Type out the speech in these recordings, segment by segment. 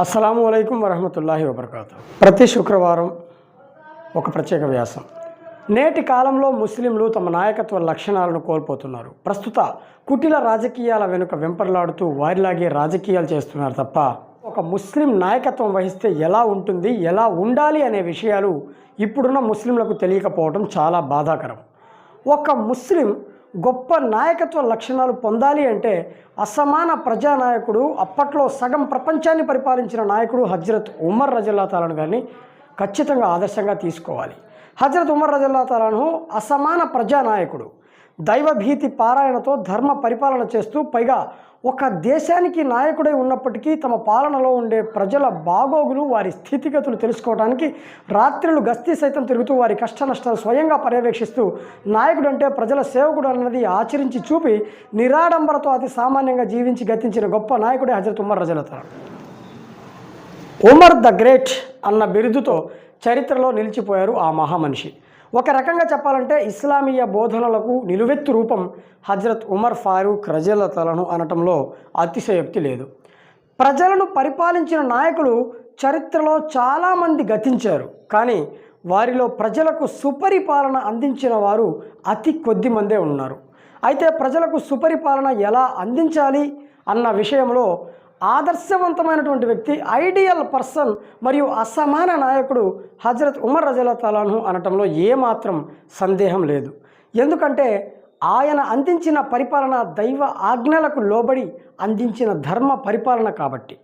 అస్సలం అయికం వరహమతుల్లాహి వబర్కాతు. ప్రతి శుక్రవారం ఒక ప్రత్యేక వ్యాసం. నేటి కాలంలో ముస్లింలు తమ నాయకత్వ లక్షణాలను కోల్పోతున్నారు. ప్రస్తుత కుటిల రాజకీయాల వెనుక వెంపర్లాడుతూ వారిలాగే రాజకీయాలు చేస్తున్నారు తప్ప ఒక ముస్లిం నాయకత్వం వహిస్తే ఎలా ఉంటుంది ఎలా ఉండాలి అనే విషయాలు ఇప్పుడున్న ముస్లింలకు తెలియకపోవడం చాలా బాధాకరం. ఒక ముస్లిం గొప్ప నాయకత్వ లక్షణాలు పొందాలి అంటే అసమాన ప్రజానాయకుడు అప్పట్లో సగం ప్రపంచాన్ని పరిపాలించిన నాయకుడు హజ్రత్ ఉమర్ రజల్లా తాలను కానీ ఖచ్చితంగా ఆదర్శంగా తీసుకోవాలి. హజరత్ ఉమర్ రజల్లా తాలను అసమాన ప్రజానాయకుడు. దైవభీతి పారాయణతో ధర్మ పరిపాలన చేస్తూ పైగా ఒక దేశానికి నాయకుడై ఉన్నప్పటికీ తమ పాలనలో ఉండే ప్రజల బాగోగులు వారి స్థితిగతులు తెలుసుకోవడానికి రాత్రులు గస్తీ సైతం తిరుగుతూ వారి కష్ట నష్టాలు స్వయంగా పర్యవేక్షిస్తూ నాయకుడు అంటే ప్రజల సేవకుడు అన్నది ఆచరించి చూపి నిరాడంబరతో అతి సామాన్యంగా జీవించి గతించిన గొప్ప నాయకుడే హజరత్ ఉమర్ రజలతాడు ఉమర్ ద గ్రేట్ అన్న బిరుదుతో చరిత్రలో నిలిచిపోయారు ఆ మహామనిషి ఒక రకంగా చెప్పాలంటే ఇస్లామీయ బోధనలకు నిలువెత్తు రూపం హజరత్ ఉమర్ ఫారూక్ రజలతలను అనటంలో అతిశయోక్తి లేదు. ప్రజలను పరిపాలించిన నాయకులు చరిత్రలో చాలామంది గతించారు. కానీ వారిలో ప్రజలకు సుపరిపాలన అందించిన వారు అతి కొద్ది మందే ఉన్నారు. అయితే ప్రజలకు సుపరిపాలన ఎలా అందించాలి అన్న విషయంలో ఆదర్శవంతమైనటువంటి వ్యక్తి ఐడియల్ పర్సన్ మరియు అసమాన నాయకుడు హజరత్ ఉమర్ రజల తలాను అనటంలో ఏమాత్రం సందేహం లేదు. ఎందుకంటే ఆయన అందించిన పరిపాలన దైవ ఆజ్ఞలకు లోబడి అందించిన ధర్మ పరిపాలన కాబట్టి.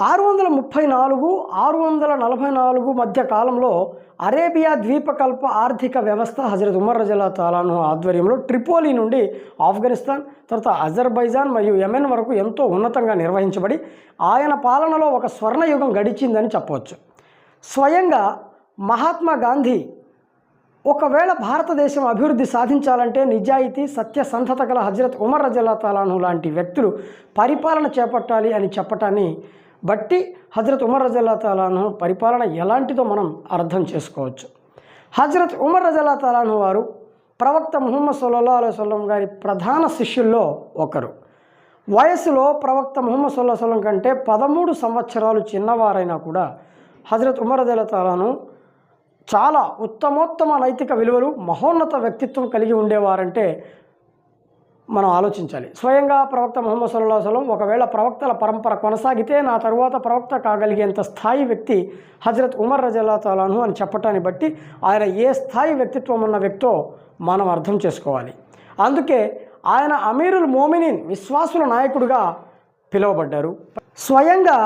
ఆరు వందల ముప్పై నాలుగు ఆరు వందల నలభై నాలుగు మధ్య కాలంలో అరేబియా ద్వీపకల్ప ఆర్థిక వ్యవస్థ హజరత్ ఉమర్ రజలా తాలాను ఆధ్వర్యంలో ట్రిపోలి నుండి ఆఫ్ఘనిస్తాన్ తర్వాత అజర్బైజాన్ మరియు యెమెన్ వరకు ఎంతో ఉన్నతంగా నిర్వహించబడి ఆయన పాలనలో ఒక స్వర్ణయుగం గడిచిందని చెప్పవచ్చు. స్వయంగా మహాత్మా గాంధీ ఒకవేళ భారతదేశం అభివృద్ధి సాధించాలంటే నిజాయితీ సత్యసంధత గల హజరత్ ఉమర్ రజల్లా తాలాను లాంటి వ్యక్తులు పరిపాలన చేపట్టాలి అని చెప్పటాన్ని బట్టి హజరత్ ఉమర్ రజల్లా తాలాను పరిపాలన ఎలాంటిదో మనం అర్థం చేసుకోవచ్చు. హజరత్ ఉమర్ రజల్లా తాలాను వారు ప్రవక్త ముహమ్మద్ సల్లల్లా అలైహి గారి ప్రధాన శిష్యుల్లో ఒకరు. వయసులో ప్రవక్త ముహమ్మద్ సల్లా వసల్లం కంటే పదమూడు సంవత్సరాలు చిన్నవారైనా కూడా హజరత్ ఉమర్ రజల్లా తాలాను చాలా ఉత్తమోత్తమ నైతిక విలువలు మహోన్నత వ్యక్తిత్వం కలిగి ఉండేవారంటే మనం ఆలోచించాలి. స్వయంగా ప్రవక్త ముహమ్మద్ సల్లా సలం ఒకవేళ ప్రవక్తల పరంపర కొనసాగితే నా తరువాత ప్రవక్త కాగలిగేంత స్థాయి వ్యక్తి హజరత్ ఉమర్ రజల్లా తాలాను అని చెప్పటాన్ని బట్టి ఆయన ఏ స్థాయి వ్యక్తిత్వం ఉన్న వ్యక్తో మనం అర్థం చేసుకోవాలి. అందుకే ఆయన అమీరుల్ మోమినిన్ విశ్వాసుల నాయకుడిగా పిలువబడ్డారు. స్వయంగా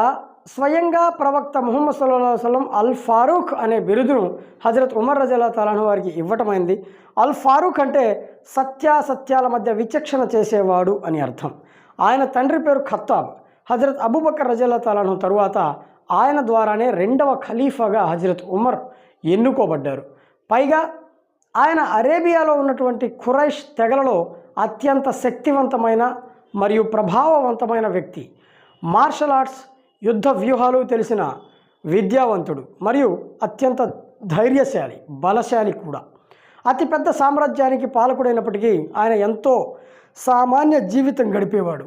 స్వయంగా ప్రవక్త ముహమ్మద్ సల్లా వసలం అల్ ఫారూక్ అనే బిరుదును హజరత్ ఉమర్ రజల్లా తాలాను వారికి ఇవ్వటమైంది. అల్ ఫారూక్ అంటే సత్యాసత్యాల మధ్య విచక్షణ చేసేవాడు అని అర్థం. ఆయన తండ్రి పేరు ఖత్తాబ్. హజరత్ అబూబకర్ రజల్లా తాలాను తరువాత ఆయన ద్వారానే రెండవ ఖలీఫాగా హజరత్ ఉమర్ ఎన్నుకోబడ్డారు. పైగా ఆయన అరేబియాలో ఉన్నటువంటి ఖురైష్ తెగలలో అత్యంత శక్తివంతమైన మరియు ప్రభావవంతమైన వ్యక్తి. మార్షల్ ఆర్ట్స్ యుద్ధ వ్యూహాలు తెలిసిన విద్యావంతుడు మరియు అత్యంత ధైర్యశాలి బలశాలి కూడా. అతిపెద్ద సామ్రాజ్యానికి పాలకుడైనప్పటికీ ఆయన ఎంతో సామాన్య జీవితం గడిపేవాడు.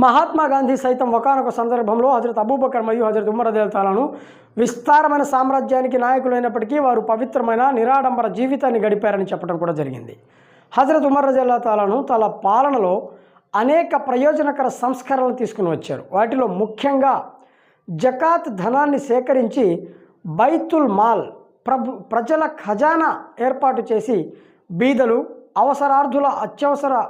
మహాత్మా గాంధీ సైతం ఒకనొక సందర్భంలో హజరత్ అబూబకర్ మరియు హజరత్ ఉమర్ అదేల్తాలను విస్తారమైన సామ్రాజ్యానికి నాయకులైనప్పటికీ వారు పవిత్రమైన నిరాడంబర జీవితాన్ని గడిపారని చెప్పడం కూడా జరిగింది. హజరత్ ఉమర్ రజల్లా తాలాను తన పాలనలో అనేక ప్రయోజనకర సంస్కరణలు తీసుకుని వచ్చారు. వాటిలో ముఖ్యంగా జకాత్ ధనాన్ని సేకరించి బైతుల్ మాల్ ప్రభు ప్రజల ఖజానా ఏర్పాటు చేసి బీదలు అవసరార్థుల అత్యవసర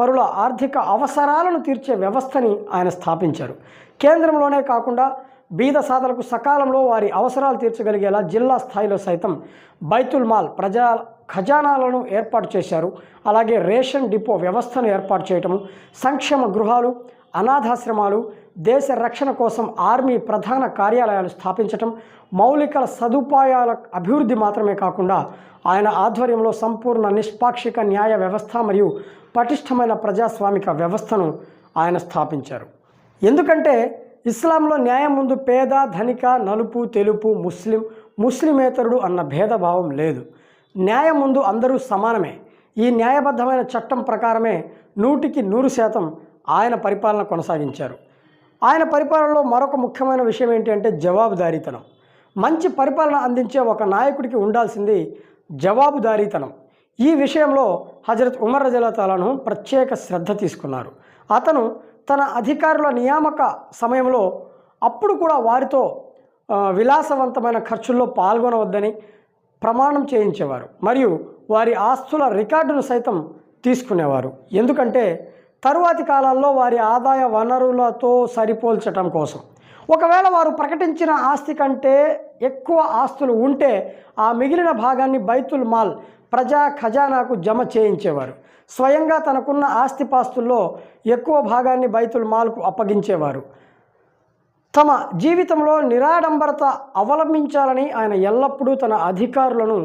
పరుల ఆర్థిక అవసరాలను తీర్చే వ్యవస్థని ఆయన స్థాపించారు. కేంద్రంలోనే కాకుండా బీద సాధలకు సకాలంలో వారి అవసరాలు తీర్చగలిగేలా జిల్లా స్థాయిలో సైతం బైతుల్ మాల్ ప్రజా ఖజానాలను ఏర్పాటు చేశారు. అలాగే రేషన్ డిపో వ్యవస్థను ఏర్పాటు చేయటం సంక్షేమ గృహాలు అనాథాశ్రమాలు దేశ రక్షణ కోసం ఆర్మీ ప్రధాన కార్యాలయాలు స్థాపించటం మౌలిక సదుపాయాల అభివృద్ధి మాత్రమే కాకుండా ఆయన ఆధ్వర్యంలో సంపూర్ణ నిష్పాక్షిక న్యాయ వ్యవస్థ మరియు పటిష్టమైన ప్రజాస్వామిక వ్యవస్థను ఆయన స్థాపించారు. ఎందుకంటే ఇస్లాంలో న్యాయం ముందు పేద ధనిక నలుపు తెలుపు ముస్లిం ముస్లిమేతరుడు అన్న భేదభావం లేదు. న్యాయం ముందు అందరూ సమానమే. ఈ న్యాయబద్ధమైన చట్టం ప్రకారమే నూటికి నూరు శాతం ఆయన పరిపాలన కొనసాగించారు. ఆయన పరిపాలనలో మరొక ముఖ్యమైన విషయం ఏంటి అంటే జవాబుదారీతనం. మంచి పరిపాలన అందించే ఒక నాయకుడికి ఉండాల్సింది జవాబుదారీతనం. ఈ విషయంలో హజరత్ ఉమర్ రజలతాలను ప్రత్యేక శ్రద్ధ తీసుకున్నారు. అతను తన అధికారుల నియామక సమయంలో అప్పుడు కూడా వారితో విలాసవంతమైన ఖర్చుల్లో పాల్గొనవద్దని ప్రమాణం చేయించేవారు మరియు వారి ఆస్తుల రికార్డును సైతం తీసుకునేవారు. ఎందుకంటే తరువాతి కాలాల్లో వారి ఆదాయ వనరులతో సరిపోల్చటం కోసం. ఒకవేళ వారు ప్రకటించిన ఆస్తి కంటే ఎక్కువ ఆస్తులు ఉంటే ఆ మిగిలిన భాగాన్ని బైతుల్ మాల్ ప్రజా ఖజానాకు జమ చేయించేవారు. స్వయంగా తనకున్న ఆస్తిపాస్తుల్లో ఎక్కువ భాగాన్ని బైతుల్ మాల్కు అప్పగించేవారు. తమ జీవితంలో నిరాడంబరత అవలంబించాలని ఆయన ఎల్లప్పుడూ తన అధికారులను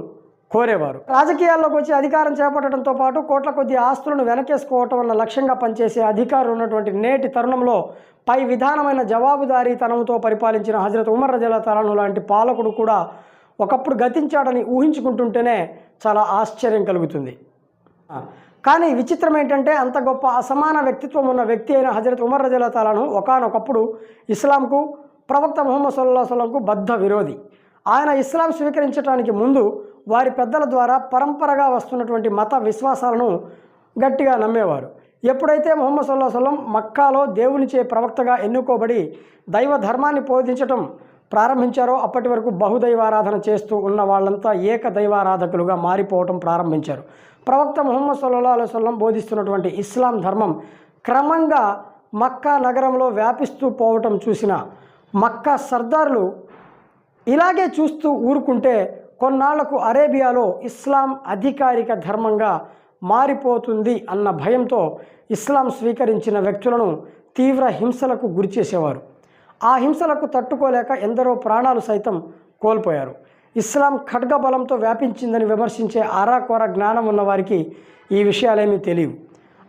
కోరేవారు. రాజకీయాల్లోకి వచ్చి అధికారం చేపట్టడంతో పాటు కోట్ల కొద్ది ఆస్తులను వెనకేసుకోవటం అన్న లక్ష్యంగా పనిచేసే అధికారులు ఉన్నటువంటి నేటి తరుణంలో పై విధానమైన జవాబుదారీతనంతో పరిపాలించిన హజరత్ ఉమర్ రజల లాంటి పాలకుడు కూడా ఒకప్పుడు గతించాడని ఊహించుకుంటుంటేనే చాలా ఆశ్చర్యం కలుగుతుంది. కానీ విచిత్రం ఏంటంటే అంత గొప్ప అసమాన వ్యక్తిత్వం ఉన్న వ్యక్తి అయిన హజరత్ ఉమర్ రజల తాలాను ఒకనొకప్పుడు ఇస్లాంకు ప్రవక్త ముహమ్మద్ సల్లా సలంకు బద్ధ విరోధి. ఆయన ఇస్లాం స్వీకరించడానికి ముందు వారి పెద్దల ద్వారా పరంపరగా వస్తున్నటువంటి మత విశ్వాసాలను గట్టిగా నమ్మేవారు. ఎప్పుడైతే ముహమ్మద్ సల్లా సలం మక్కాలో దేవునిచే ప్రవక్తగా ఎన్నుకోబడి దైవ ధర్మాన్ని బోధించటం ప్రారంభించారో అప్పటి వరకు బహుదైవారాధన చేస్తూ ఉన్న వాళ్ళంతా ఏక దైవారాధకులుగా మారిపోవటం ప్రారంభించారు. ప్రవక్త ముహమ్మద్ సల్లా అలైవల్లం బోధిస్తున్నటువంటి ఇస్లాం ధర్మం క్రమంగా మక్కా నగరంలో వ్యాపిస్తూ పోవటం చూసిన మక్కా సర్దారులు ఇలాగే చూస్తూ ఊరుకుంటే కొన్నాళ్ళకు అరేబియాలో ఇస్లాం అధికారిక ధర్మంగా మారిపోతుంది అన్న భయంతో ఇస్లాం స్వీకరించిన వ్యక్తులను తీవ్ర హింసలకు గురిచేసేవారు. ఆ హింసలకు తట్టుకోలేక ఎందరో ప్రాణాలు సైతం కోల్పోయారు. ఇస్లాం ఖడ్గ బలంతో వ్యాపించిందని విమర్శించే ఆరాకోర జ్ఞానం ఉన్నవారికి ఈ విషయాలేమీ తెలియవు.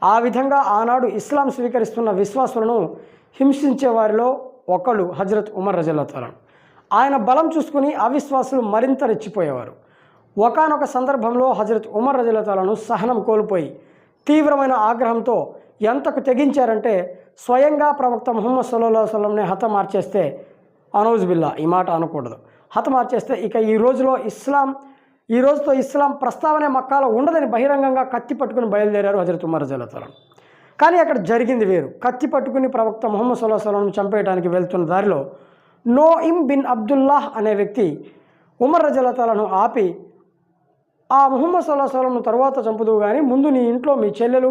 ఆ విధంగా ఆనాడు ఇస్లాం స్వీకరిస్తున్న విశ్వాసులను హింసించే వారిలో ఒకళ్ళు హజరత్ ఉమర్ రజల్లాతాలను ఆయన బలం చూసుకుని అవిశ్వాసులు మరింత రెచ్చిపోయేవారు. ఒకానొక సందర్భంలో హజరత్ ఉమర్ రజల్లాతాలను సహనం కోల్పోయి తీవ్రమైన ఆగ్రహంతో ఎంతకు తెగించారంటే స్వయంగా ప్రవక్త ముహమ్మద్ సల్లా మార్చేస్తే హతమార్చేస్తే అనౌజుబిల్లా ఈ మాట అనకూడదు. హతమార్చేస్తే ఇక ఈ రోజులో ఇస్లాం ఈ రోజుతో ఇస్లాం ప్రస్తావనే మక్కాలో ఉండదని బహిరంగంగా కత్తి పట్టుకుని బయలుదేరారు హజరత్ ఉమర్ రజల్లాతాలను కానీ అక్కడ జరిగింది వేరు. కత్తి పట్టుకుని ప్రవక్త ముహమ్మద్ సుల్లా సలంను చంపేయడానికి వెళ్తున్న దారిలో నోఇమ్ బిన్ అబ్దుల్లాహ్ అనే వ్యక్తి ఉమర్ రజలతాలను ఆపి ఆ ముహమ్మద్ సుల్లా సలంను తర్వాత చంపుదువు కానీ ముందు నీ ఇంట్లో మీ చెల్లెలు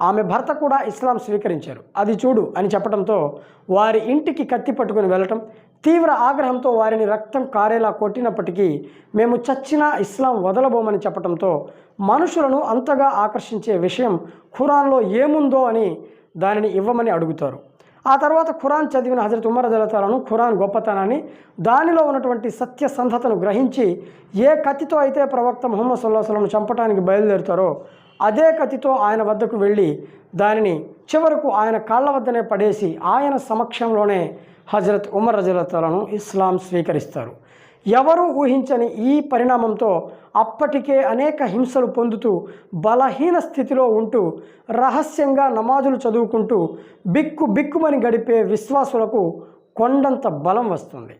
ఆమె భర్త కూడా ఇస్లాం స్వీకరించారు. అది చూడు అని చెప్పడంతో వారి ఇంటికి కత్తి పట్టుకుని వెళ్ళటం తీవ్ర ఆగ్రహంతో వారిని రక్తం కారేలా కొట్టినప్పటికీ మేము చచ్చినా ఇస్లాం వదలబోమని చెప్పడంతో మనుషులను అంతగా ఆకర్షించే విషయం ఖురాన్లో ఏముందో అని దానిని ఇవ్వమని అడుగుతారు. ఆ తర్వాత ఖురాన్ చదివిన హజరత్ ఉమర్ అజలతాలను ఖురాన్ గొప్పతనాన్ని దానిలో ఉన్నటువంటి సత్యసంధతను గ్రహించి ఏ కత్తితో అయితే ప్రవక్త ముహమ్మద్ సల్లాహలను చంపడానికి బయలుదేరుతారో అదే కత్తితో ఆయన వద్దకు వెళ్ళి దానిని చివరకు ఆయన కాళ్ళ వద్దనే పడేసి ఆయన సమక్షంలోనే హజరత్ ఉమర్ రజలతలను ఇస్లాం స్వీకరిస్తారు. ఎవరూ ఊహించని ఈ పరిణామంతో అప్పటికే అనేక హింసలు పొందుతూ బలహీన స్థితిలో ఉంటూ రహస్యంగా నమాజులు చదువుకుంటూ బిక్కు బిక్కుమని గడిపే విశ్వాసులకు కొండంత బలం వస్తుంది.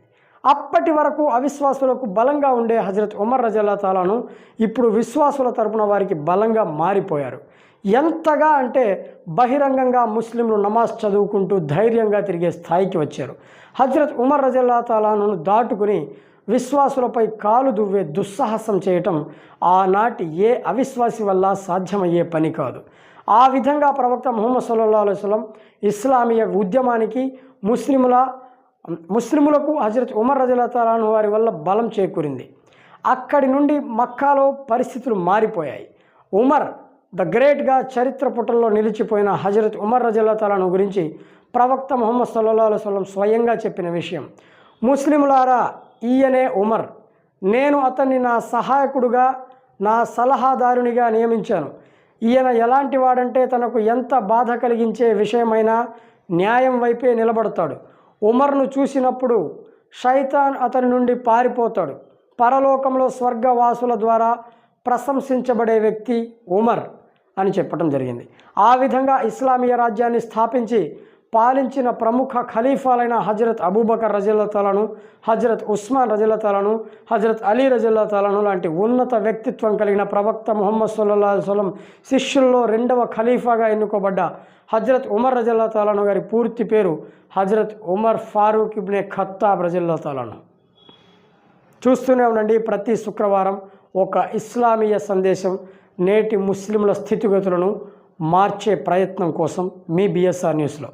అప్పటి వరకు అవిశ్వాసులకు బలంగా ఉండే హజరత్ ఉమర్ రజల్లా తాలాను ఇప్పుడు విశ్వాసుల తరపున వారికి బలంగా మారిపోయారు. ఎంతగా అంటే బహిరంగంగా ముస్లింలు నమాజ్ చదువుకుంటూ ధైర్యంగా తిరిగే స్థాయికి వచ్చారు. హజరత్ ఉమర్ రజల్లా తాలాను దాటుకుని విశ్వాసులపై కాలు దువ్వే దుస్సాహసం చేయటం ఆనాటి ఏ అవిశ్వాసి వల్ల సాధ్యమయ్యే పని కాదు. ఆ విధంగా ప్రవక్త ముహమ్మద్ సల్లల్లాహు అలైహి ఇస్లామీయ ఉద్యమానికి ముస్లిముల ముస్లిములకు హజరత్ ఉమర్ రజలతాలాను వారి వల్ల బలం చేకూరింది. అక్కడి నుండి మక్కాలో పరిస్థితులు మారిపోయాయి. ఉమర్ ద గ్రేట్గా చరిత్ర పుటల్లో నిలిచిపోయిన హజరత్ ఉమర్ రజలతాలను గురించి ప్రవక్త ముహమ్మద్ సల్లా వసలం స్వయంగా చెప్పిన విషయం. ముస్లిములారా ఈయనే ఉమర్. నేను అతన్ని నా సహాయకుడుగా నా సలహాదారునిగా నియమించాను. ఈయన ఎలాంటి వాడంటే తనకు ఎంత బాధ కలిగించే విషయమైనా న్యాయం వైపే నిలబడతాడు. ఉమర్ను చూసినప్పుడు షైతాన్ అతని నుండి పారిపోతాడు. పరలోకంలో స్వర్గవాసుల ద్వారా ప్రశంసించబడే వ్యక్తి ఉమర్ అని చెప్పడం జరిగింది. ఆ విధంగా ఇస్లామీయ రాజ్యాన్ని స్థాపించి పాలించిన ప్రముఖ ఖలీఫాలైన హజరత్ అబూబకర్ రజల్లతాలను హజరత్ ఉస్మాన్ రజల్లతాలను హజరత్ అలీ రజల్లతాలను లాంటి ఉన్నత వ్యక్తిత్వం కలిగిన ప్రవక్త ముహమ్మద్ సల్లల్లా సలం శిష్యుల్లో రెండవ ఖలీఫాగా ఎన్నుకోబడ్డ హజరత్ ఉమర్ రజల్లతాలను గారి పూర్తి పేరు హజరత్ ఉమర్ ఫారూక్ ఇబ్నే ఖత్తాబ్ రజల్లతాలను చూస్తూనే ఉండండి ప్రతి శుక్రవారం ఒక ఇస్లామీయ సందేశం నేటి ముస్లింల స్థితిగతులను మార్చే ప్రయత్నం కోసం మీ బిఎస్ఆర్ న్యూస్లో.